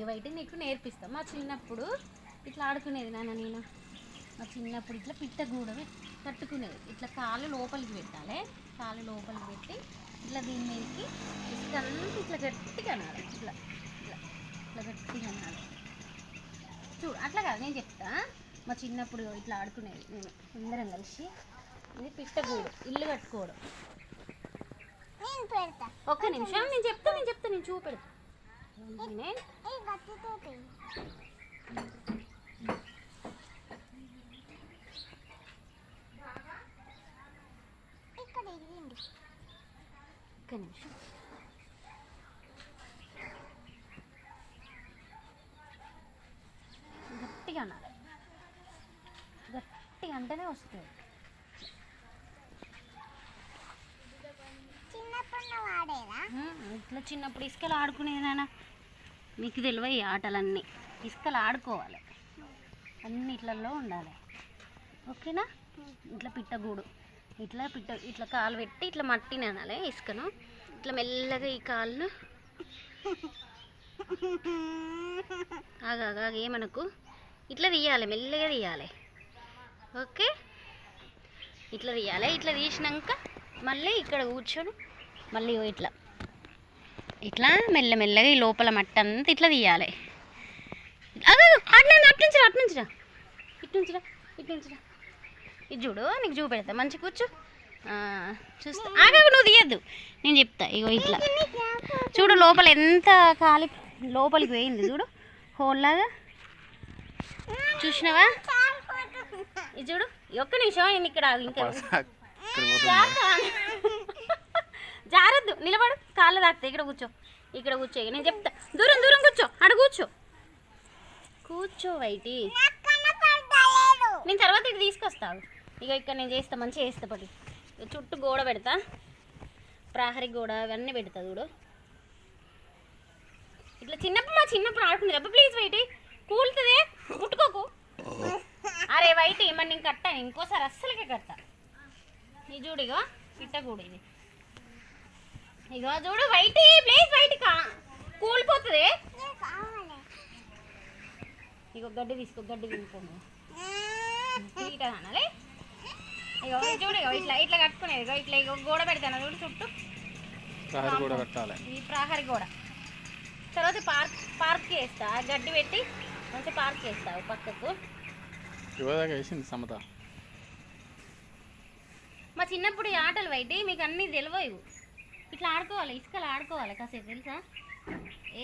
ఇవైతే నీకు నేర్పిస్తాం. మా చిన్నప్పుడు ఇట్లా ఆడుకునేది నాన్న నేను. మా చిన్నప్పుడు ఇట్లా పిట్టగూడ కట్టుకునేది ఇట్లా కాలు లోపలికి పెట్టాలి. కాలు లోపలికి పెట్టి ఇట్లా దీని మీదకి ఇష్టంతా ఇట్లా గట్టిగా అనాలి. ఇట్లా ఇట్లా ఇట్లా గట్టిగా అనాలి. చూడు అట్లా కాదు నేను చెప్తా. మా చిన్నప్పుడు ఇట్లా ఆడుకునేది నేను. అందరం కలిసి ఇది పిట్టగూడు ఇల్లు కట్టుకోవడం. ఒక్క నిమిషం నేను చెప్తా నేను చెప్తా నేను చూపెడతా. నేను ఈ గట్టితోటి ఇక్కడ ఇరిగింది ఒక్క నిమిషం గట్టిగా అనాలి గట్టిగా అంటేనే వస్తుంది చిన్నప్పుడు నువ్వు ఆడేదా ఉమ్, ఇట్లా చిన్నప్పుడు ఇసుకలు ఆడుకునేది మీకు తెలివై ఆటలన్నీ? ఇసుకలు ఆడుకోవాలి. అన్ని ఇట్లలో ఉండాలి. ఓకేనా? ఇట్లా పిట్టగూడు ఇట్లా పిట్ట ఇట్లా కాలు పెట్టి ఇట్లా మట్టిని అనాలి ఇసుకను. ఇట్లా మెల్లగా ఈ కాళ్ళు ఆగా ఏమనకు? ఇట్లా తీయాలి మెల్లగా తీయాలి. ఓకే? ఇట్లా తీయాలి ఇట్లా తీసినాక మళ్ళీ ఇక్కడ కూర్చొని. మళ్ళీ ఇట్లా. ఇట్లా మెల్లమెల్లగా ఈ లోపల మట్టి అంతా ఇట్లా తీయాలి. అట్లా అట్నుంచిరా అట్నుంచిరా ఇట్నుంచిరా ఇట్నుంచిరా ఇది చూడు నీకు చూపెడతా. మంచి కూర్చో. ఆ, చూస్తా. ఆగా నువ్వు తీయద్దు. నేను చెప్తా ఇగో ఇట్లా. చూడు లోపల ఎంత కాలి లోపలికి పోయింది చూడు. హోల్ లాగా. చూసినావా? ఇది చూడు. ఒక్క నిమిషం ఇక్కడ ఇంకా. జారద్దు నిలబడు. కాళ్ళు తాకుతాయి ఇక్కడ కూర్చో. ఇక్కడ కూర్చో నేను చెప్తా. దూరం దూరం కూర్చో అడ కూర్చో. కూర్చో వైటి. నేను తర్వాత ఇటు తీసుకొస్తాను ఇక ఇక్కడ నేను చేస్తా మంచిగా చేస్తా పడి. చుట్టూ గోడ పెడతా. ప్రహరీ గోడ అవన్నీ పెడతా చూడు. ఇట్లా చిన్నప్పుడు మా చిన్నప్పుడు ఆడుకుంది రబ్బ ప్లీజ్ వైటి. కూలుతుంది? ముట్టుకోకు. అరే వైటి మరి నేను కట్టాను ఇంకోసారి అస్సలకే కట్టా నీ చూడు ఇట్ట కూడా ఇది. ఇగో చూడు వైటి ప్లీజ్ వైటి కూలిపోతుంది. ఇగో గడ్డి తీసుకో గడ్డి తినుకోండి ఇట్లా అనాలి ఇగో చూడు ఇగో ఇట్లా ఇట్లా కట్టుకునేది. ఇగో ఇట్లా ఇగో గోడ పెడతాను చూడు చుట్టూ. కట్టాలి. ఈ ప్రహరీ గోడ. తర్వాత పార్క్ పార్క్ చేస్తా. గడ్డి పెట్టి మంచి పార్క్ చేస్తా పక్కకు. వేసింది సమత. మా చిన్నప్పుడు ఈ ఆటలు బయట మీకు అన్నీ తెలియవు ఇట్లా ఆడుకోవాలి ఇసుకలు ఆడుకోవాలి కాసేపు తెలుసా?